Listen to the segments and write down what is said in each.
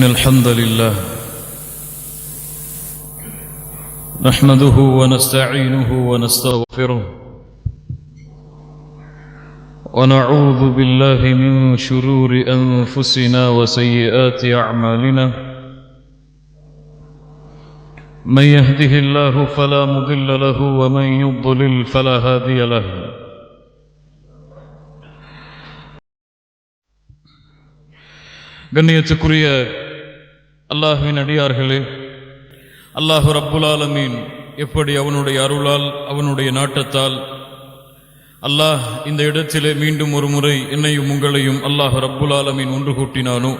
إن الحمد لله نحمده ونستعينه ونستغفره ونعوذ بالله من شرور أنفسنا وسيئات أعمالنا من يهده الله فلا مضل له ومن يضلل فلا هادي له கண்ணியத்துக்குரிய அல்லாஹுவின் அடியார்களே அல்லாஹு ரப்புலாலமீன் எப்படி அவனுடைய அருளால் அவனுடைய நாட்டத்தால் அல்லாஹ் இந்த இடத்திலே மீண்டும் ஒரு முறை என்னையும் உங்களையும் அல்லாஹ் ரப்புல் ஆலமீன் ஒன்று கூட்டினானோ?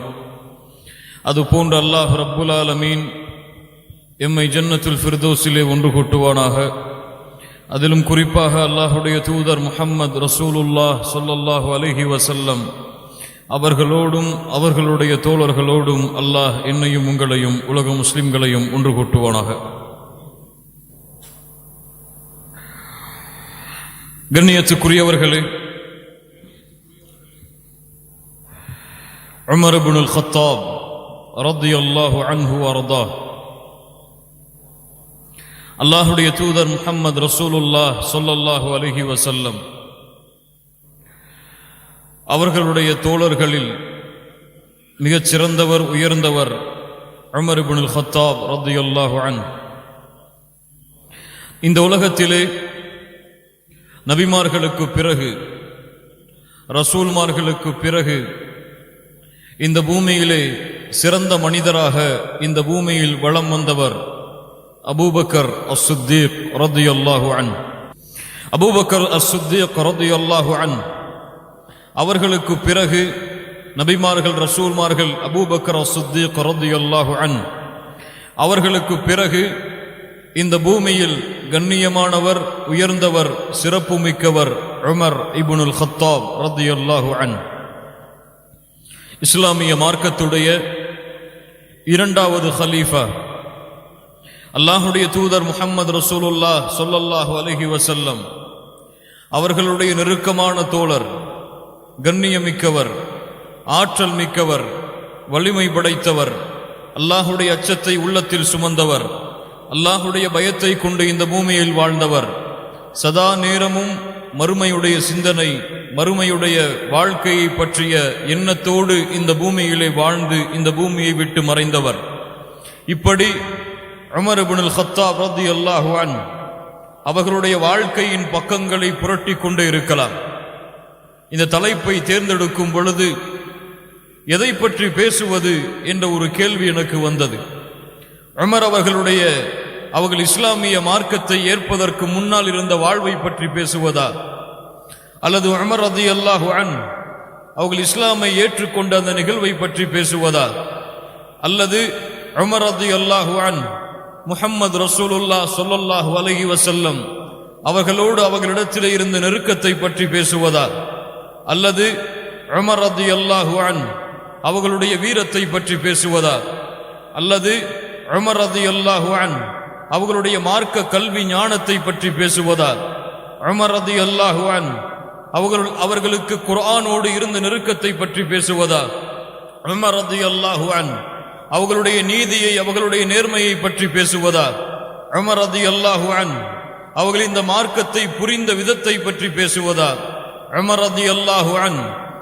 அது போன்று அல்லாஹ் ரப்புல் ஆலமீன் எம்மை ஜன்னத்துல் ஃபிர்தோஸிலே ஒன்று கூட்டுவானாக. அதிலும் குறிப்பாக அல்லாஹுடைய தூதர் முஹம்மது ரசூலுல்லாஹ் சொல்லல்லாஹு அலஹி வசல்லம் அவர்களோடும் அவர்களுடைய தோழர்களோடும் அல்லாஹ் என்னையும் உங்களையும் உலக முஸ்லிம்களையும் ஒன்று கூட்டுவானாக. கண்ணியத்துக்குரியவர்களே உமர் ஹத்தாப் ரத்தி அல்லாஹு அன்ஹு அரதா அல்லாஹுடைய தூதர் முஹம்மது ரசூலுல்லாஹ் சொல்லல்லாஹு அலஹி வசல்லம் அவர்களுடைய தோழர்களில் மிகச் சிறந்தவர் உயர்ந்தவர் அமர் இபுனுல் ஹத்தாப் ரத்தியல்லாஹு அன் இந்த உலகத்திலே நபிமார்களுக்கு பிறகு ரசூல்மார்களுக்கு பிறகு இந்த பூமியிலே சிறந்த மனிதராக இந்த பூமியில் வளம் வந்தவர் அபூபக்கர் அசுத்தீப் ரத்தியல்லாஹு அன் அபூபக்கர் அசுத்தீப் ரத்தியல்லாஹு அன் அவர்களுக்கு பிறகு நபிமார்கள் ரசூல்மார்கள் அபூபக்கர் சித்திக் ரதியல்லாஹு அன் அவர்களுக்கு பிறகு இந்த பூமியில் கண்ணியமானவர் உயர்ந்தவர் சிறப்பு மிக்கவர் உமர் இபுனுல் ஹத்தாப் ரதியல்லாஹு அன். இஸ்லாமிய மார்க்கத்துடைய இரண்டாவது ஹலீஃபா அல்லாஹுடைய தூதர் முகமது ரசூலுல்லா சொல்லல்லாஹு அலஹி வசல்லம் அவர்களுடைய நெருக்கமான தோழர் கண்ணியமிக்கவர் ஆற்றல் மிக்கவர் வலிமை படைத்தவர் அல்லாஹுடைய அச்சத்தை உள்ளத்தில் சுமந்தவர் அல்லாஹுடைய பயத்தை கொண்டு இந்த பூமியில் வாழ்ந்தவர். சதா நேரமும் மறுமையுடைய சிந்தனை மறுமையுடைய வாழ்க்கையை பற்றிய எண்ணத்தோடு இந்த பூமியிலே வாழ்ந்து இந்த பூமியை விட்டு மறைந்தவர். இப்படி உமர் ஹத்தா ஹத்தாப் ரதி அல்லாஹுவான் அவர்களுடைய வாழ்க்கையின் பக்கங்களை புரட்டி கொண்டே இருக்கலாம். இந்த தலைப்பை தேர்ந்தெடுக்கும் பொழுது எதை பற்றி பேசுவது என்ற ஒரு கேள்வி எனக்கு வந்தது. உமர் அவர்களுடைய அவர்கள் இஸ்லாமிய மார்க்கத்தை ஏற்பதற்கு முன்னால் இருந்த வாழ்வை பற்றி பேசுவதா? அல்லது உமர் அதி அல்லாஹு அன் அவர்கள் இஸ்லாமை ஏற்றுக்கொண்ட அந்த நிகழ்வை பற்றி பேசுவதா? அல்லது உமர் அதி அல்லாஹு அன் முஹம்மது ரசூலுல்லா சொல்லல்லாஹு அலஹி வசல்லம் அவர்களோடு அவர்களிடத்திலே இருந்த நெருக்கத்தை பற்றி பேசுவதா? அல்லது உமர் அல்லாஹுவான் அல்லாஹு அன் அவர்களுடைய வீரத்தை பற்றி பேசுவதா? அல்லது உமர் அல்லாஹுவான் அல்லாஹு அன் அவர்களுடைய மார்க்க கல்வி ஞானத்தை பற்றி பேசுவதா? உமர் அல்லாஹுவான் அல்லாஹு அன் அவர்கள் அவர்களுக்கு குரானோடு இருந்த நெருக்கத்தை பற்றி பேசுவதா? உமர் அல்லாஹுவான் அல்லாஹு அன் அவர்களுடைய நீதியை அவர்களுடைய நேர்மையை பற்றி பேசுவதா? உமர் அல்லாஹுவான் அல்லாஹு அன் அவர்கள் இந்த மார்க்கத்தை புரிந்த விதத்தை பற்றி பேசுவதா? அமரதி அல்லாஹு அன்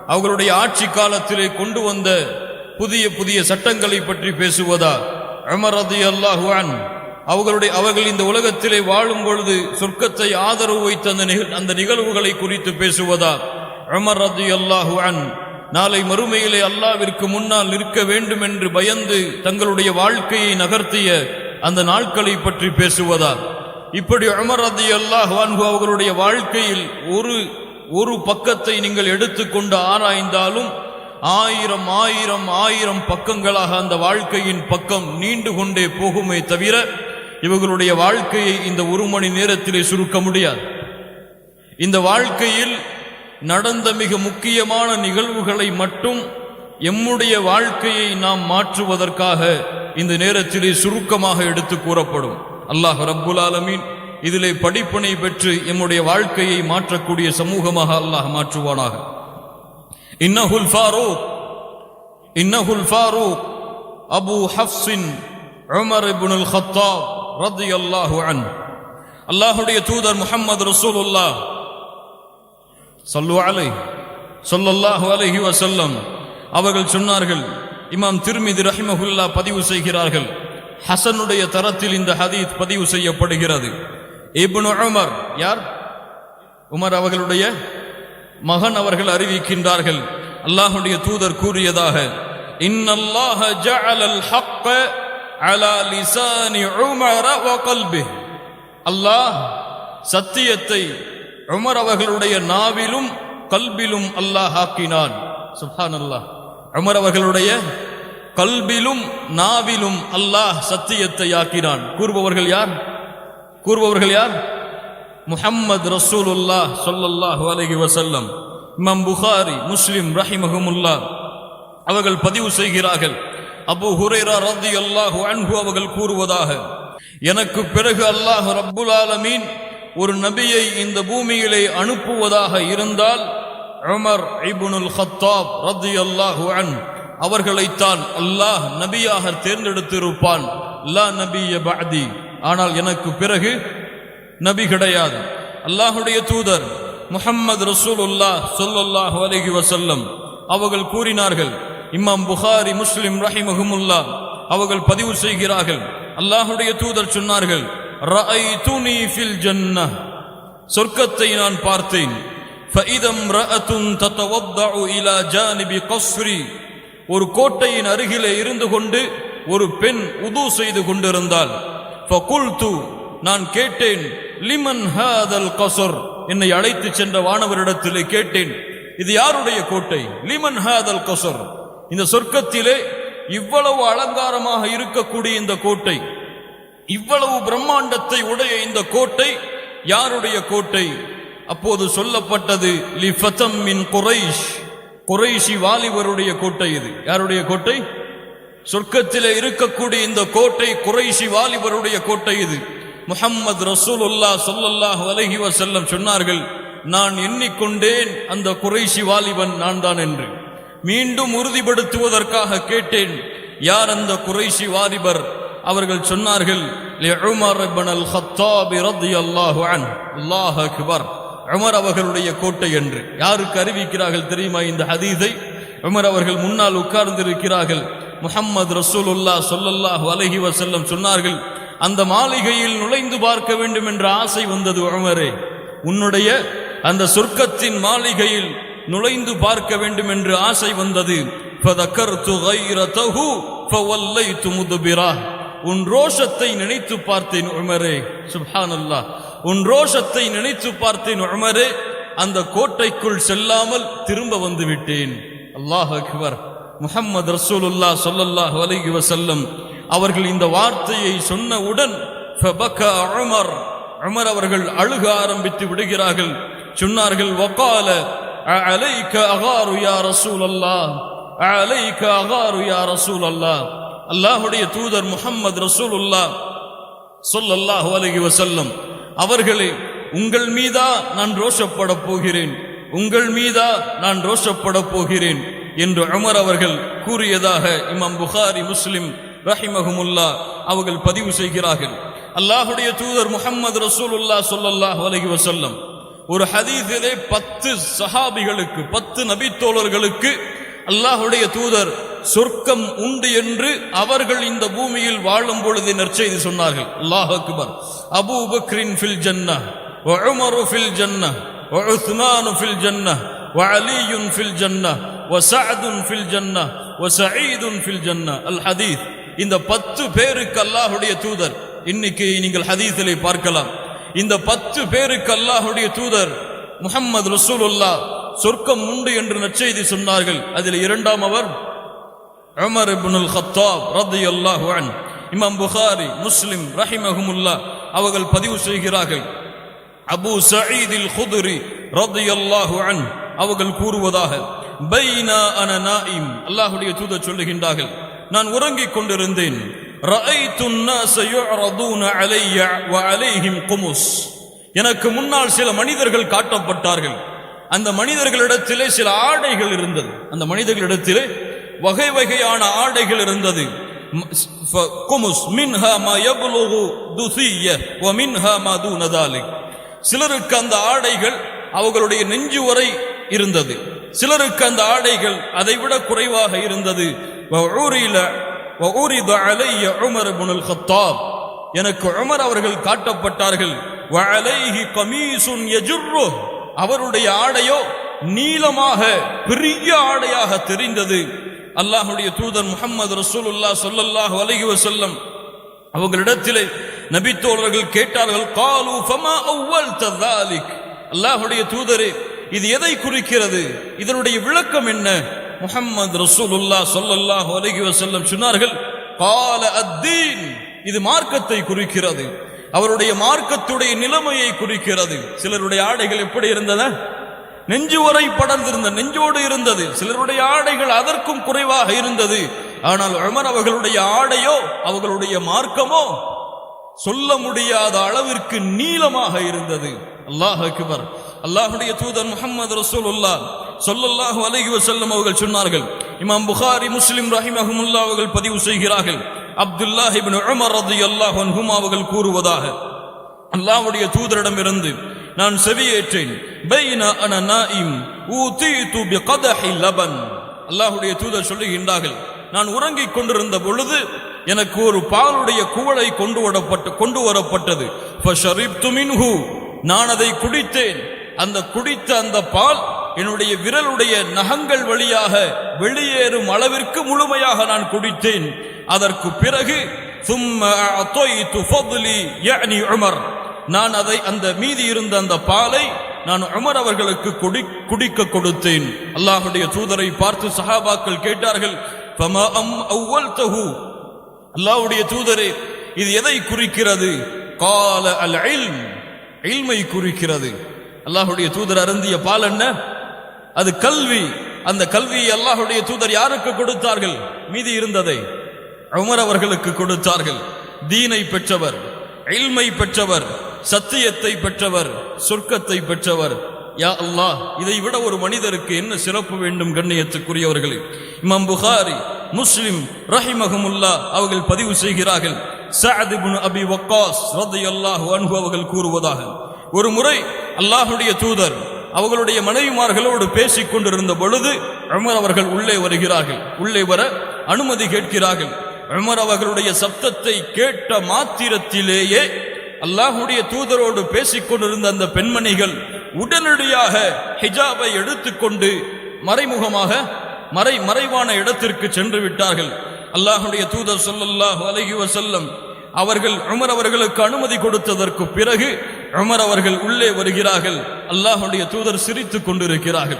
அவர்களுடைய ஆட்சி காலத்திலே கொண்டு வந்த புதிய புதிய சட்டங்களை பற்றி பேசுவதா? அமரதி அல்லாஹு அன் அவர்களுடைய அவர்கள் இந்த உலகத்திலே வாழும் பொழுது சொர்க்கத்தை ஆதரவு வைத்த அந்த அந்த நிகழ்வுகளை குறித்து பேசுவதா? அமர் ரதி அல்லாஹு அன் நாளை மறுமையிலே அல்லாவிற்கு முன்னால் நிற்க வேண்டும் என்று பயந்து தங்களுடைய வாழ்க்கையை நகர்த்திய அந்த நாட்களை பற்றி பேசுவதா? இப்படி அமர் ரதி அல்லாஹ் அன்பு அவர்களுடைய வாழ்க்கையில் ஒரு ஒரு பக்கத்தை நீங்கள் எடுத்துக்கொண்டு ஆராய்ந்தாலும் ஆயிரம் ஆயிரம் ஆயிரம் பக்கங்களாக அந்த வாழ்க்கையின் பக்கம் நீண்டு கொண்டே போகுமே தவிர இவர்களுடைய வாழ்க்கையை இந்த ஒரு மணி நேரத்திலே சுருக்க முடியாது. இந்த வாழ்க்கையில் நடந்த மிக முக்கியமான நிகழ்வுகளை மட்டும் எம்முடைய வாழ்க்கையை நாம் மாற்றுவதற்காக இந்த நேரத்திலே சுருக்கமாக எடுத்து கூறப்படும். அல்லாஹ் ரப்புல் ஆலமீன். இதிலே படிப்பினை பெற்று எம்முடைய வாழ்க்கையை மாற்றக்கூடிய சமூகமாக அல்லாஹ் மாற்றுவானாக. இன்னஹுல் ஃபாரூக் இன்னஹுல் ஃபாரூக் அபு ஹஃப்ஸின் உமர் இப்னுல் ஹத்தாப் ரதியல்லாஹு அன் அல்லாஹுடைய தூதர் முஹம்மது ரசூலுல்லாஹ் சல்லு அலை சொல்லல்லாஹு அலைஹி வசல்லம் அவர்கள் சொன்னார்கள் இமாம் திருமிதி ரஹிமஹுல்லா பதிவு செய்கிறார்கள் ஹசனுடைய தரத்தில் இந்த ஹதீத் பதிவு செய்யப்படுகிறது. இப்னு உமர். யார்? உமர் அவர்களுடைய மகன் அவர்கள் அறிவிக்கின்றார்கள். அல்லாஹுடைய தூதர் கூறியதாக இன்னல்லாஹ ஜஅலல் ஹக்க அலா லிசானி உமர வ கல்பிஹ் அல்லாஹ் சத்தியத்தை உமர் அவர்களுடைய நாவிலும் கல்பிலும் அல்லாஹ் ஆக்கினான். அல்லாஹ் உமர் அவர்களுடைய கல்பிலும் நாவிலும் அல்லாஹ் சத்தியத்தை ஆக்கினான். கூறுபவர்கள் யார்? கூறுபவர்கள் யார்? முஹம்மது ரசூலுல்லா சொல்லல்லாஹு அலஹி வசல்லம் இமாம் புகாரி முஸ்லிம் ரஹிமஹுமுல்லா. அவர்கள் பதிவு செய்கிறார்கள். அபு ஹுரைரா ரலியல்லாஹு அன்பு அவர்கள் கூறுவதாக எனக்கு பிறகு அல்லாஹ் ரப்புல் ஆலமீன் ஒரு நபியை இந்த பூமியிலே அனுப்புவதாக இருந்தால் உமர் இபுனுல் ஹத்தாப் ரலியல்லாஹு அன் அவர்களைத்தான் அல்லாஹ் நபியாக தேர்ந்தெடுத்திருப்பான். லா நபிய பாதி ஆனால் எனக்கு பிறகு நபி கிடையாது. அல்லாஹுடைய தூதர் முஹம்மது ரசூலுல்லா சொல்லுல்லாஹ் அலைஹி வசல்லம் அவர்கள் கூறினார்கள் இமாம் புகாரி முஸ்லிம் ரஹிமஹுமுல்லா அவர்கள் பதிவு செய்கிறார்கள். அல்லாஹுடைய தூதர் சொன்னார்கள் ஃபில் சொர்க்கத்தை நான் பார்த்தேன். ஒரு கோட்டையின் அருகிலே இருந்து கொண்டு ஒரு பெண் உது செய்து கொண்டிருந்தாள். ஃபகுல்து நான் கேட்டேன் லிமன் ஹாதல் கசர்? என்னை அழைத்து சென்ற வானவரிடத்திலே கேட்டேன் இது யாருடைய கோட்டை? லிமன் ஹாதல் கசர். இந்த சொர்க்கத்திலே இவ்வளவு அலங்காரமாக இருக்கக்கூடிய இந்த கோட்டை இவ்வளவு பிரம்மாண்டத்தை உடைய இந்த கோட்டை யாருடைய கோட்டை? அப்போது சொல்லப்பட்டது லி ஃபதம் மின் குறைஷ். குறைஷி வாலிபருடைய கோட்டை இது. யாருடைய கோட்டை? சொர்க்கத்திலே இருக்கக்கூடிய இந்த கோட்டை குறைஷி வாலிபருடைய கோட்டை இது. முஹம்மது ரசூலுல்லா சொல்லல்லாஹ் அலஹி வசல்லம் சொன்னார்கள் நான் எண்ணிக்கொண்டேன் அந்த குறைஷி வாலிபன் நான் தான் என்று. மீண்டும் உறுதிப்படுத்துவதற்காக கேட்டேன் யார் அந்த குறைஷி வாலிபர்? அவர்கள் சொன்னார்கள் உமர் அல்லாஹ் அவர்களுடைய கோட்டை என்று. யாருக்கு அறிவிக்கிறார்கள் தெரியுமா இந்த ஹதீதை உமர் அவர்கள் முன்னால் உட்கார்ந்திருக்கிறார்கள். முஹம்மது ரசூலுல்லா சொல்லல்லாஹ் அலஹி வசல்லம் சொன்னார்கள் அந்த மாளிகையில் நுழைந்து பார்க்க வேண்டும் என்ற ஆசை வந்தது உமரே. உன்னுடைய அந்த சொர்க்கத்தின் மாளிகையில் நுழைந்து பார்க்க வேண்டும் என்று ஆசை வந்தது. உன் ரோஷத்தை நினைத்து பார்த்தேன் உமரே. சுஹான் அல்லா உன் ரோஷத்தை நினைத்து பார்த்தேன் உமரே. அந்த கோட்டைக்குள் செல்லாமல் திரும்ப வந்து விட்டேன். அல்லாஹ் அக்பர். முஹம்மது ரசூலுல்லா சொல்லல்லாஹ் அலைஹி வசல்லம் அவர்கள் இந்த வார்த்தையை சொன்னவுடன் உமர். உமர் அவர்கள் அழுக ஆரம்பித்து விடுகிறார்கள். சொன்னார்கள் வக்கால அலைக்க அகாரு யா ரசூலல்லாஹ் அலைக்க அகாரு யா ரசூலல்லாஹ். அல்லாஹுடைய தூதர் முஹம்மது ரசூலுல்லா ஸல்லல்லாஹு அலைஹி வசல்லம் அவர்களே உங்கள் மீதா நான் ரோஷப்பட போகிறேன். உங்கள் மீதா நான் ரோஷப்பட போகிறேன். என்று உமர் அவர்கள் கூறியதாக இமாம் புகாரி முஸ்லிம் ரஹிமஹமுல்லா அவர்கள் பதிவு செய்கிறார்கள். அல்லாஹுடைய தூதர் முகமது ரசூலுல்லா சொல்லல்லாஹ் அலஹி வசல்லம் ஒரு ஹதீஸிலே பத்து சஹாபிகளுக்கு பத்து நபித்தோழர்களுக்கு அல்லாஹுடைய தூதர் சொர்க்கம் உண்டு என்று அவர்கள் இந்த பூமியில் வாழும் பொழுது நற்செய்தி சொன்னார்கள். அல்லாஹ் அக்பர். அபு பக்ரின் ஃபில் ஜன்னா உமரு ஃபில் ஜன்னா உஸ்மானு ஃபில் ஜன்னா வலியுன் ஃபில் ஜன்னா ஒசாதுன் ஃபில் ஜன்னா ஒசஈதுன் ஃபில் ஜன்னா அல் ஹதீஸ் இந்த பத்து பேருக்கு அல்லாஹுடைய தூதர். இன்னைக்கு நீங்கள் ஹதீஸிலே பார்க்கலாம். இந்த பத்து பேருக்கு அல்லாஹுடைய தூதர் முகம்மது ரசூலுல்லா சொர்க்கம் உண்டு என்று நற்செய்தி சொன்னார்கள். அதில் இரண்டாம் அவர் அமர் இப்னுல் ஹத்தாப் ரத்தி அல்லாஹு இமாம் புகாரி முஸ்லிம் ரஹிமஹமுல்லா அவர்கள் பதிவு செய்கிறார்கள். அபு சயீதில் ஹுதுரி ரத்தி அல்லாஹு அவர்கள் கூறுவதாக. பைனா அன நாயிம். அல்லாஹுடைய தூத சொல்லுகின்றார்கள் நான் உறங்கிக் கொண்டிருந்தேன். எனக்கு முன்னால் சில மனிதர்கள் காட்டப்பட்டார்கள். அந்த மனிதர்களிடத்திலே சில ஆடைகள் இருந்தது. அந்த மனிதர்களிடத்திலே வகை வகையான ஆடைகள் இருந்தது. சிலருக்கு அந்த ஆடைகள் அவர்களுடைய நெஞ்சு வரை இருந்தது. சிலருக்கு அந்த ஆடைகள் அதைவிட குறைவாக இருந்தது. எனக்கு உமர் அவர்கள் காட்டப்பட்டார்கள். கமீசுன் அவருடைய ஆடையோ நீளமாக பெரிய ஆடையாக தெரிந்தது. அல்லாஹுடைய தூதர் முகமது ரசூலுல்லா ஸல்லல்லாஹு அலஹி வசல்லம் அவங்களிடத்திலே நபித்தோழர்கள் கேட்டார்கள் காலு ஃபமா அவ்வல் ததாலிக் தூதரே இது எதை குறிக்கிறது? இதனுடைய விளக்கம் என்ன? முஹம்மது ரசூலுல்லா சொல்லல்லாஹு அலைஹி வஸல்லம் சொன்னார்கள் கால அத்தீன். இது மார்க்கத்தை குறிக்கிறது. அவருடைய மார்க்கத்துடைய நிலைமையை குறிக்கிறது. சிலருடைய ஆடைகள் எப்படி இருந்தன? நெஞ்சு வரை படர்ந்திருந்த நெஞ்சோடு இருந்தது. சிலருடைய ஆடைகள் அதற்கும் குறைவாக இருந்தது. ஆனால் அமர் அவர்களுடைய ஆடையோ அவர்களுடைய மார்க்கமோ சொல்ல முடியாத அளவிற்கு நீளமாக இருந்தது. அல்லாஹ் அக்பர். அல்லாஹுடைய தூதர் முஹம்மது ரசூலுல்லா சொல்லல்லாஹு அலைஹி வஸல்லம் அவர்கள் சொன்னார்கள். இமாம் புகாரி முஸ்லிம் ரஹிமஹுமுல்லாஹ் அவர்கள் பதிவு செய்கிறார்கள். அப்துல்லா இபின் உமர் ரலியல்லாஹு அன்ஹுமா அவர்கள் கூறுவதாக. அல்லாஹுடைய தூதரிடமிருந்து நான் செவியேற்றேன். பைன அன ஊதீது பிகதஹி லபன். அல்லாஹ்வுடைய தூதர் சொல்லுகின்றார்கள் நான் உறங்கிக் கொண்டிருந்த பொழுது எனக்கு ஒரு பாலுடைய குவளை கொண்டு வரப்பட்டு கொண்டு வரப்பட்டது. ஃபஷரிப்து மின்ஹு நான் அதை குடித்தேன். அந்த குடித்த அந்த பால் என்னுடைய விரலுடைய நகங்கள் வழியாக வெளியேறும் அளவிற்கு முழுமையாக நான் குடித்தேன். அதற்கு பிறகு உமர். நான் அதை அந்த மீதி இருந்த அந்த பாலை நான் உமர் அவர்களுக்கு குடி குடிக்க கொடுத்தேன். அல்லாஹுடைய தூதரை பார்த்து சஹாபாக்கள் கேட்டார்கள் அல்லாஹுடைய தூதரே இது எதை குறிக்கிறது? கால அல் குறிக்கிறது. அல்லாஹுடைய தூதர் அருந்திய பால் என்ன? அது கல்வி. அந்த கல்வியை அல்லாஹுடைய தூதர் யாருக்கு கொடுத்தார்கள்? மீதி இருந்ததை உமர் அவர்களுக்கு கொடுத்தார்கள். தீனை பெற்றவர் இல்மை பெற்றவர் சத்தியத்தை பெற்றவர் சொர்க்கத்தை பெற்றவர். யா அல்லாஹ் இதை விட ஒரு மனிதருக்கு என்ன சிறப்பு வேண்டும் கண்ணியத்துக்குரியவர்களே? இமாம் புகாரி முஸ்லிம் ரஹிமஹமுல்லா அவர்கள் பதிவு செய்கிறார்கள். சஅத் இப்னு அபி வக்காஸ் ரதியல்லாஹு அன்ஹு அவர்கள் கூறுவதாக. ஒரு முறை அல்லாஹுடைய தூதர் அவர்களுடைய மனைவிமார்களோடு பேசிக் கொண்டிருந்த பொழுது அமர் அவர்கள் உள்ளே வருகிறார்கள். உள்ளே வர அனுமதி கேட்கிறார்கள். அமர் அவர்களுடைய சப்தத்தை கேட்ட மாத்திரத்திலேயே அல்லாஹுடைய தூதரோடு பேசிக் கொண்டிருந்த அந்த பெண்மணிகள் உடனடியாக ஹிஜாபை எடுத்துக்கொண்டு மறைமுகமாக மறை மறைவான இடத்திற்கு சென்று விட்டார்கள். அல்லாஹுடைய தூதர் சொல்லல்லாஹு அலைஹி வசல்லம் அவர்கள் உமர் அவர்களுக்கு அனுமதி கொடுத்ததற்கு பிறகு உமர் அவர்கள் உள்ளே வருகிறார்கள். அல்லாஹுடைய தூதர் சிரித்துக் கொண்டிருக்கிறார்கள்.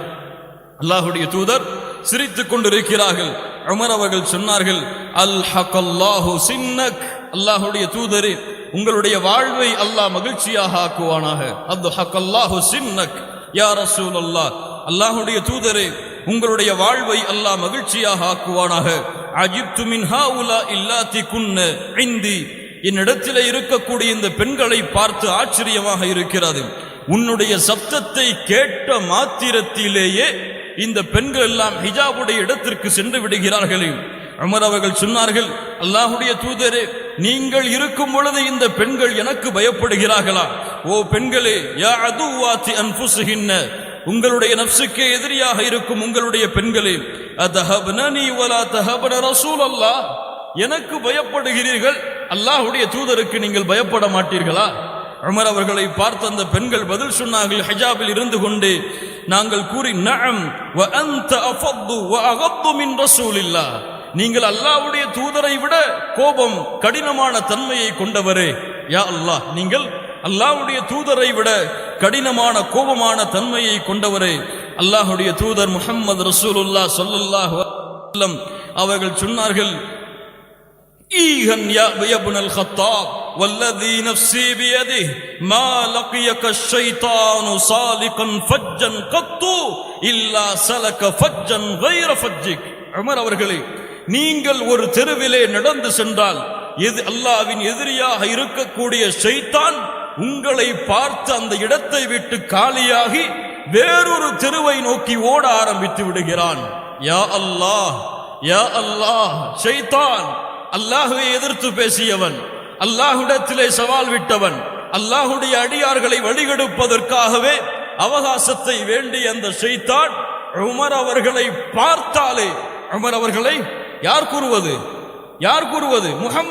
அல்லாஹுடைய தூதர் சிரித்துக் கொண்டிருக்கிறார்கள். உமர் அவர்கள் சொன்னார்கள் அல் ஹக்கல்லாஹு சின்னக். அல்லாஹுடைய தூதரே உங்களுடைய வாழ்வை அல்லாஹ் மகிழ்ச்சியாக ஆக்குவானாக. அல் ஹக்கல்லாஹு சின்னக். யா ரசூலல்லாஹ் அல்லாஹுடைய தூதரே உங்களுடைய வாழ்வை அல்லாஹ் மகிழ்ச்சியாக ஆக்குவானாக. அஜிப்து மின்ஹா உலா இல்லாத்தி குன்ன இந்தி என்னிடத்திலே இருக்கக்கூடிய இந்த பெண்களை பார்த்து ஆச்சரியமாக இருக்கிறது. உன்னுடைய சப்தத்தை கேட்ட மாத்திரத்திலேயே இந்த பெண்கள் எல்லாம் ஹிஜாபுடைய இடத்திற்கு சென்று விடுகிறார்களே. அமர் அவர்கள் சொன்னார்கள் அல்லாஹுடைய தூதரே நீங்கள் இருக்கும் பொழுது இந்த பெண்கள் எனக்கு பயப்படுகிறார்களா? ஓ பெண்களே யா அதுவாத்தி அன்புசுகின்ன உங்களுடைய நப்சுக்கே எதிரியாக இருக்கும் உங்களுடைய பெண்களே அதஹப்னனி வலா தஹப்ன ரசூலல்லாஹ் எனக்கு பயப்படுகிறீர்கள் அல்லாஹுடைய தூதருக்கு நீங்கள் பயப்பட மாட்டீர்களா? உமர் அவர்களை பார்த்த அந்த பெண்கள் பதில் சொன்னார்கள் ஹஜாபில் இருந்து கொண்டு நாங்கள் கூறி வ நீங்கள் அல்லாவுடைய தூதரை விட கோபம் கடினமான தன்மையை கொண்டவரே. யா அல்லாஹ் நீங்கள் அல்லாஹ்வுடைய தூதரை விட கடினமான கோபமான தன்மையை கொண்டவரே. அல்லாஹுடைய தூதர் முகம்மது ரசூலுல்லா ஸல்லல்லாஹு அவர்கள் சொன்னார்கள் ஈகன் யா இப்னல் கத்தாப் والذي نفسي بيده ما لقيك الشيطان صالقا فجا قط الا سلك فجا غير فجك உமர் அவர்களே நீங்கள் ஒரு தெருவிலே நடந்து சென்றால் எது அல்லாவின் எதிரியாக இருக்கக்கூடிய ஷைத்தான் உங்களை பார்த்து அந்த இடத்தை விட்டு காலியாகி வேறொரு தெருவை நோக்கி ஓட ஆரம்பித்து விடுகிறான் யா அல்லாஹ் யா அல்லாஹ் ஷைத்தான் அல்லாஹுவை எதிர்த்து பேசியவன் அல்லாஹுடத்திலே சவால் விட்டவன் அல்லாஹுடைய அடியார்களை வழிகெடுப்பதற்காகவே அவகாசத்தை வேண்டி அந்த செய்தான் உமர் அவர்களை பார்த்தாலே உமர் அவர்களை யார் கூறுவது? யார் கூறுவது? முகம்